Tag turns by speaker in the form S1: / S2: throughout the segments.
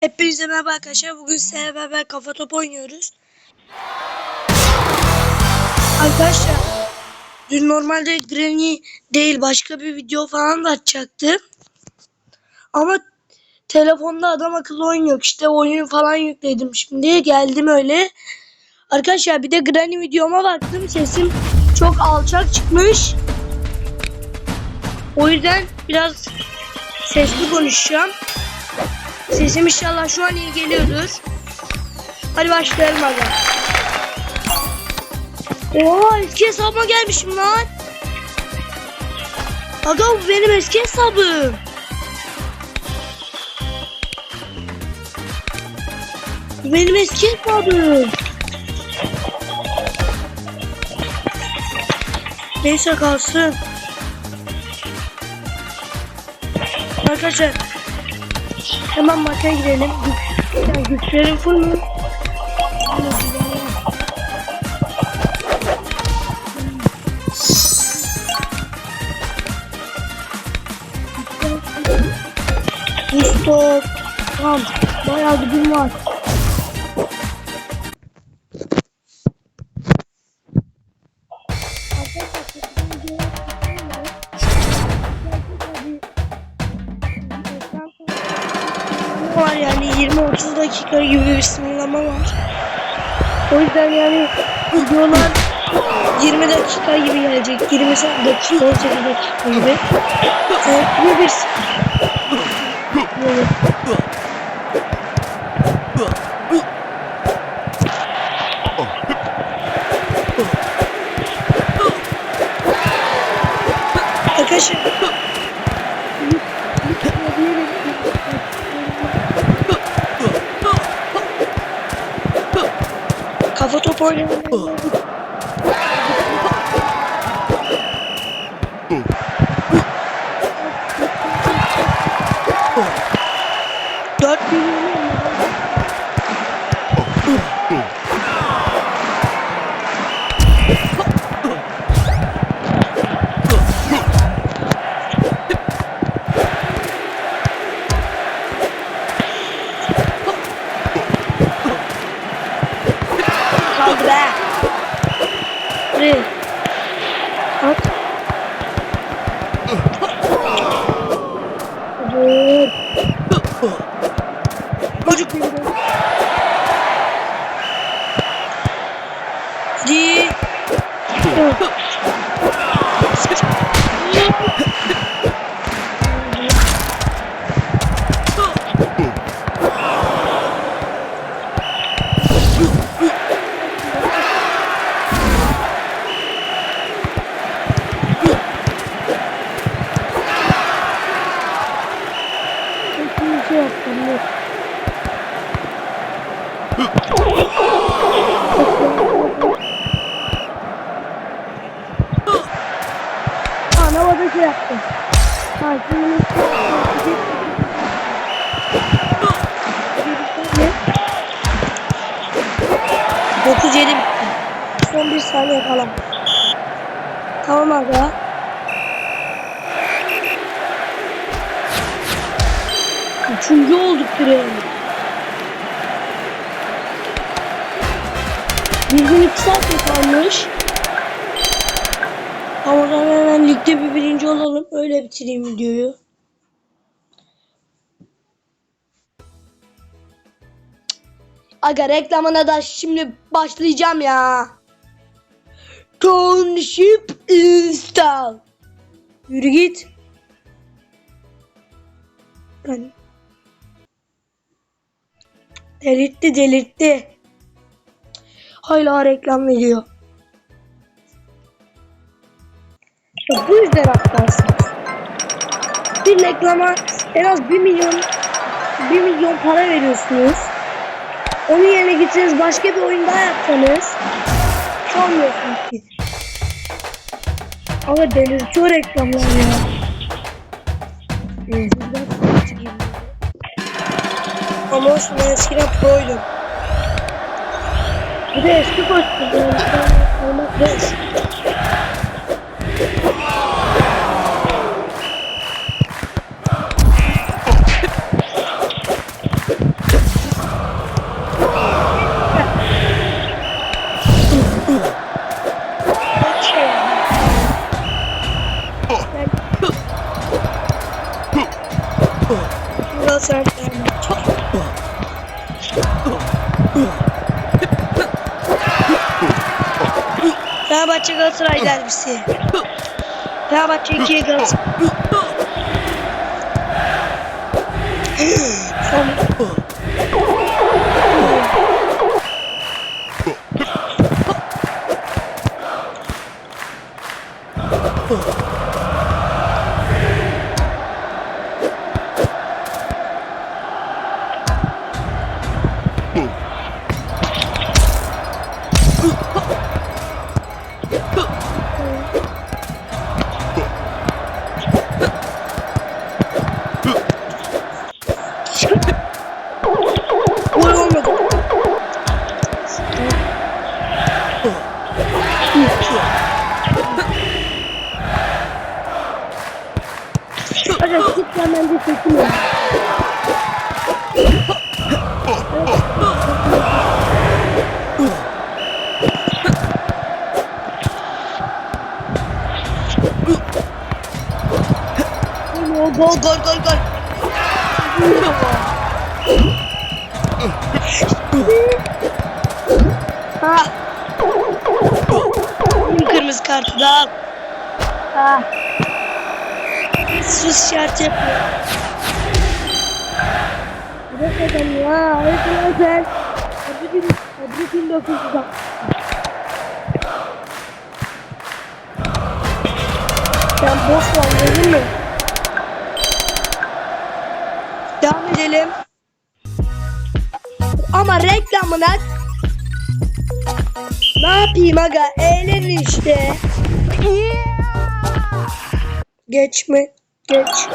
S1: Hepinize merhaba arkadaşlar. Bugün sizlerle beraber kafa top oynuyoruz. Arkadaşlar dün normalde Granny değil başka bir video falan da açacaktım. Ama telefonda adam akıllı oyun yok. İşte oyun falan yükledim şimdi. Geldim öyle. Arkadaşlar bir de Granny videoma baktım. Sesim çok alçak çıkmış. O yüzden biraz sesli konuşacağım. Sesim inşallah şu an iyi geliyordur. Hadi başlayalım aga. Oha eski hesabıma gelmişim lan. Aga bu benim eski hesabım. Bu benim eski hesabım. Neyse kalsın. Arkadaşlar Hemen maçaya girelim. Güç, güçlerim full mü? Stop. Tamam. Bayağı bir gün var gibi bir sınırlama var. O yüzden yani videolar 20 dakika gibi gelecek. 20 dakika, 18 dakika gibi. Farklı bir böyle. Kafa top oynamayı Oh. Havada şey yaptım. Şimdi Dokuz yedi bitti. Son bir saniye kalan. Tamam aga. Üçüncü olduk direğe. Bir gün iki saat mi kalmış? Ama o zaman hemen ligde bir birinci olalım. Öyle bitireyim videoyu. Aga reklamına da şimdi başlayacağım ya. Township install. Yürü git. Ben... Delirtti delirtti. Hala reklam veriyor. Bu yüzden aptalsınız. Bir reklama en az 1 milyon 1 milyon para veriyorsunuz. Onun yerine gitseniz başka bir oyun daha yapsanız çalmıyorsunuz ki. Ama delirtiyor reklamlar ya. Geliyor. Ama olsun ben eskiden proydum. Bir de eski koştum. Olmak zor. Galatasaray derbisi. Fenerbahçe 2'ye Galatasaray. Gol çekin ya. Gol gol gol gol. Ha. Kırmızı kartı da. Ha. Sus şart yapıyor. Bırak adam ya. Bir, hadi bir dokuzda. Sen boş ver verir mi? Devam edelim. Ama reklamına ne yapayım aga eğlenin işte. Geç mi? Geç.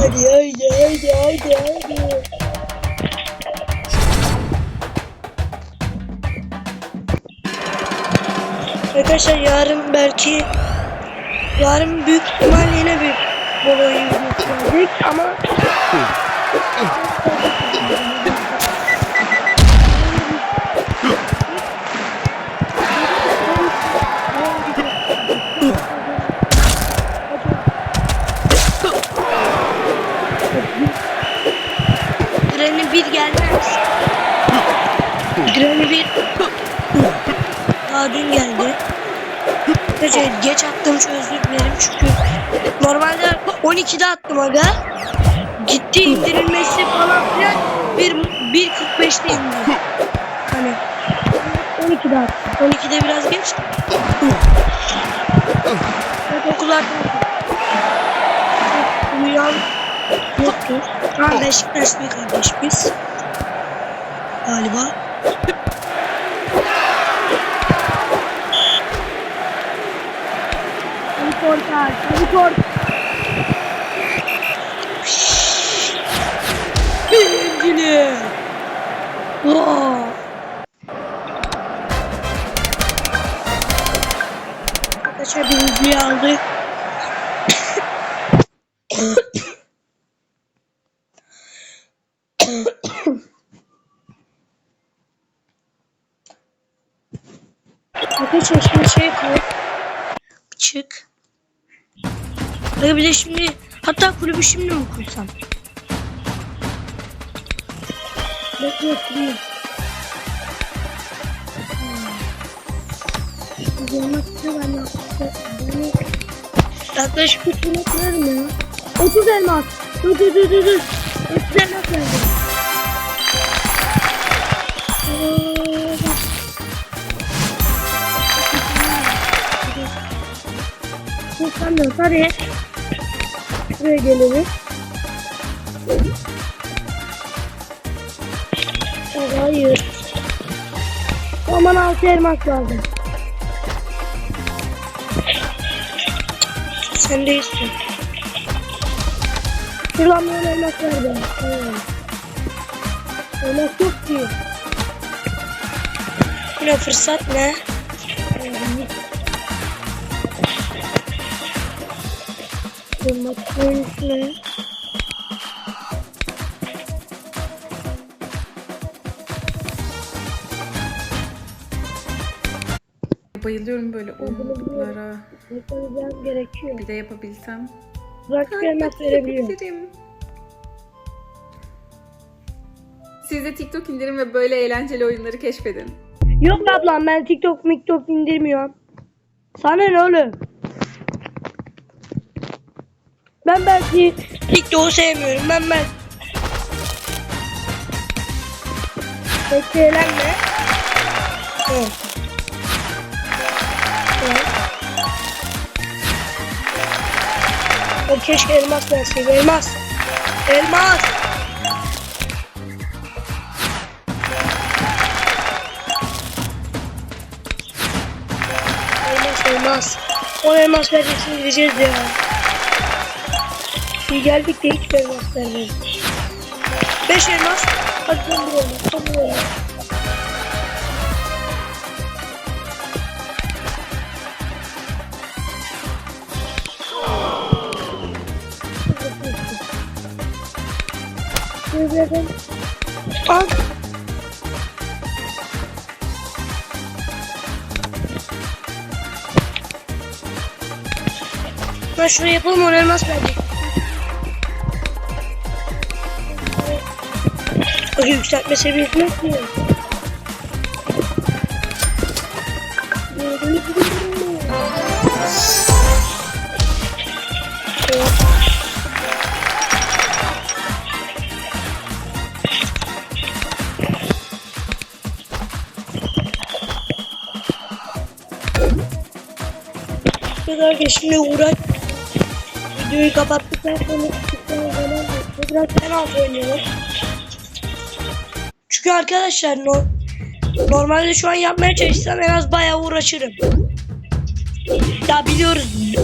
S1: Hadi haydi haydi haydi haydi. Arkadaşlar yarın belki yarın büyük ihtimal yine bir bol oyun geçirecek ama daha dün geldi. Gece geç attım şu özür dilerim çünkü normalde 12'de attım aga. Gitti indirilmesi falan filan bir 1.45'te indi. Hani 12'de attım. 12'de biraz geç. Evet okullardan Uyan yoktur. Ha Beşiktaşlı kardeş biz. Galiba. Korkar, hadi kork. Birincili. Wow. Arkadaşlar birinciliği aldı. Arkadaşlar şimdi şey koy. Hadi bir de şimdi hatta kulübü şimdi mi kursam? Bekle kurayım. Olmazsa ben yapacağım. Yaklaşık 3 bin kırarım ya. 30 elmas. Dur dur dur dur. dur. 30 elmas verdim. Aa, bak. Kurtarmıyoruz hadi. Buraya gelelim. Hayır. Aman altı elmas lazım. Sen değilsin. Şuradan bana elmas ver be. Elmas yok ki. Yine fırsat ne? Bakayım şuraya.
S2: Bayılıyorum böyle umutlara.
S1: Yapacağım gerekiyor.
S2: Bir de yapabilsem.
S1: Bırak elmas verebiliyorum.
S2: Siz de TikTok indirin ve böyle eğlenceli oyunları keşfedin.
S1: Yok ablam ben TikTok miktok indirmiyorum. Sana ne oğlum? Ben belki TikTok'u sevmiyorum. Ben ben Peki eğlenme. Evet. Evet. O keşke elmas verseydi. Elmas. Elmas. Elmas elmas. O elmas vereceksin gideceğiz ya. İyi geldik de hiç elmas vermedi. Beş elmas. Hadi son bir elmas. Son bir elmas. Al. Ben şuraya yapalım ona elmas verecek. Bak yükseltme seviyesini yapmıyor. kadar ki şimdi uğraş videoyu kapattıktan sonra çıktıktan zaman biraz penaltı oynayalım. Çünkü arkadaşlar no, normalde şu an yapmaya çalışsam en az bayağı uğraşırım. Ya biliyoruz.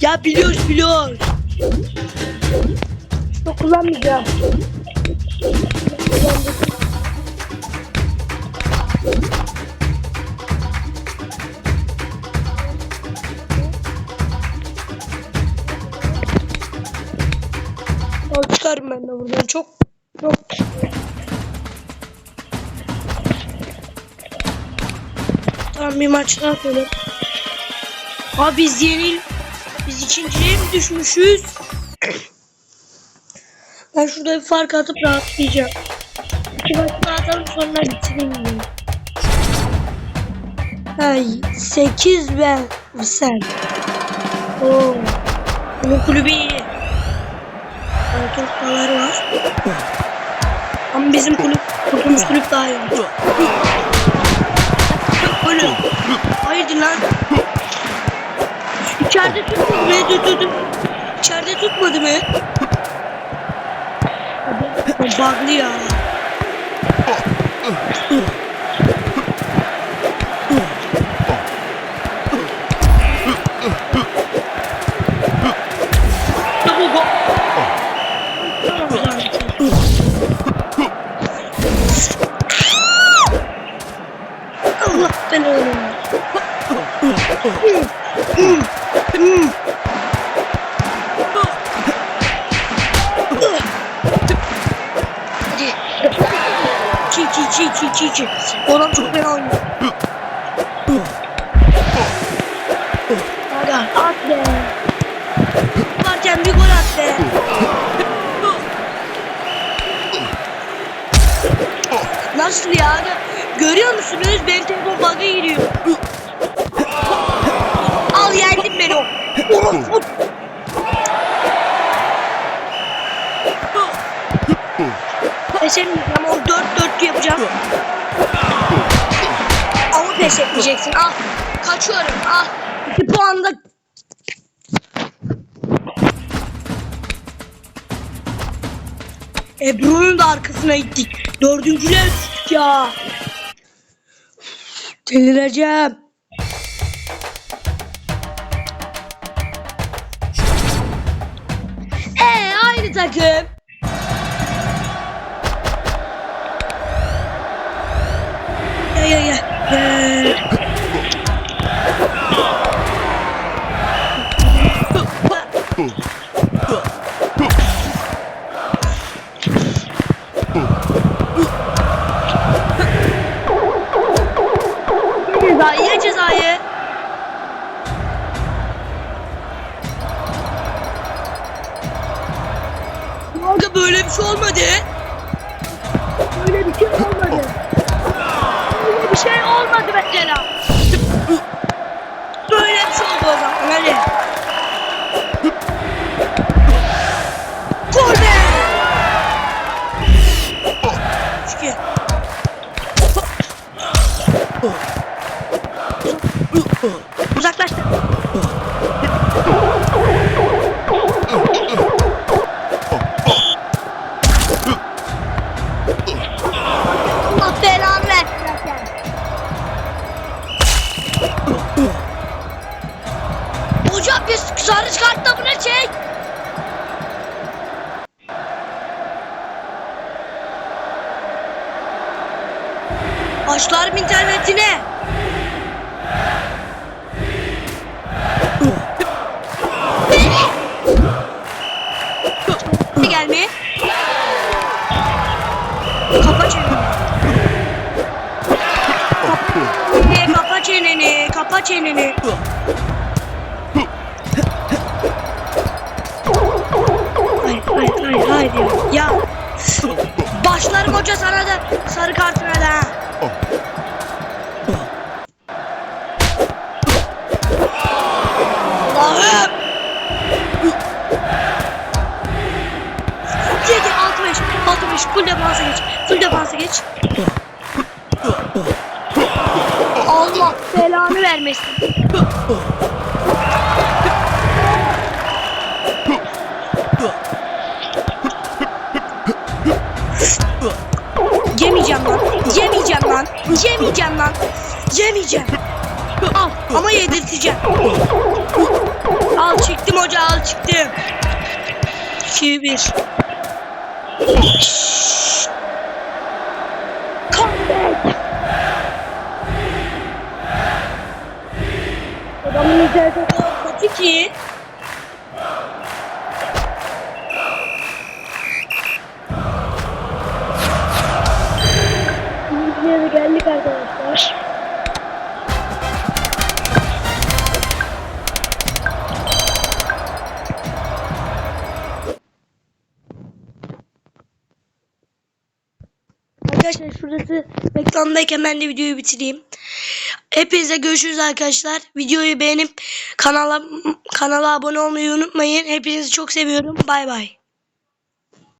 S1: Ya biliyoruz biliyoruz. Çok kullanmayacağım. Çıkarım ben de buradan çok çok Tamam bir maç daha atalım. Abi biz yenil biz ikinciye mi düşmüşüz? ben şurada bir fark atıp rahatlayacağım. İki maç daha atalım sonra bitireyim. Ay 8 ben sen. Oo. Bunun kulübü iyi. Torpaları var. Ama bizim kulüp, kurtulmuş kulüp daha iyi. Böyle. Hayırdır lan? İçeride tutmadı mı? Dur dur dur. İçeride tutmadı mı? Bağlı ya. Nasıl yani? Görüyor musunuz? Benim telefon bug'a giriyor. Al yendin beni o. Pes etmeyeceğim. O 4-4 yapacağım. Ama pes etmeyeceksin. Al. Kaçıyorum. Al. 2 puanda Ebru'nun da arkasına gittik. Dördüncüler ya. Delireceğim. Böyle bir şey olmadı. Böyle Öyle bir şey olmadı. Öyle bir şey olmadı mesela. Sarı kartla bu ne çek? Başlarım internetine. Ne gelmeye? Kapa çeneni. Ne kapa çeneni, kapa çeneni. Vermesin. Yemeyeceğim lan. Yemeyeceğim lan. Yemeyeceğim lan. Yemeyeceğim. Al ama yedirteceğim. Al çıktım hoca al çıktım. 2 1 Ki. Videoya da geldik arkadaşlar. Arkadaşlar şurası reklamdayken ben de videoyu bitireyim. Hepinize görüşürüz arkadaşlar. Videoyu beğenip kanala kanala abone olmayı unutmayın. Hepinizi çok seviyorum. Bay bay.